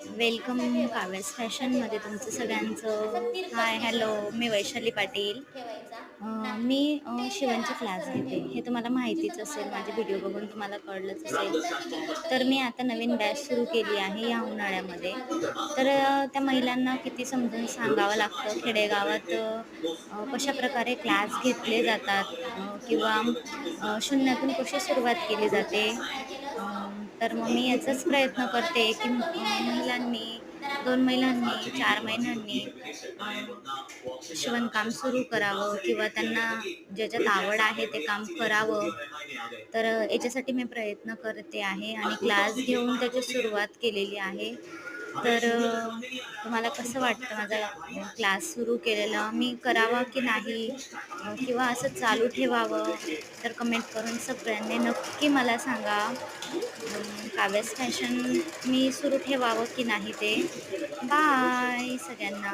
Welcome काव्यास फॅशनमध्ये तुमचं सगळ्यांचं. हाय हॅलो मी वैशाली पाटील. मी अं, शिवणचे क्लास घेते. हे तुम्हाला माहितीच असेल माझे व्हिडिओ बघून तुम्हाला कळलंच असेल. तर मी आता नवीन बॅच सुरू केली आहे या उन्हाळ्यामध्ये. तर त्या महिलांना किती समजून सांगावं लागतं खेडेगावात अं, कशा प्रकारे क्लास घेतले जातात किंवा शून्यातून कशी सुरुवात केली जाते? तर मग मी याचाच प्रयत्न करते की दिवसांनी दोन महिलांनी चार महिन्यांनी शिवणकाम सुरू करावं किंवा त्यांना ज्याच्यात आवड आहे ते काम करावं. तर याच्यासाठी मी प्रयत्न करते आहे आणि क्लास घेऊन त्याची सुरुवात केलेली आहे. तर तुम्हाला कसं वाटतं माझा क्लास सुरू केलेला? मी करावा की नाही? किंवा असं चालू ठेवावं? तर कमेंट करून सगळ्यांनी नक्की मला सांगा. काव्य स्टेशन फॅशन मी सुरू ठेवावं की नाही ते? बाय सगळ्यांना.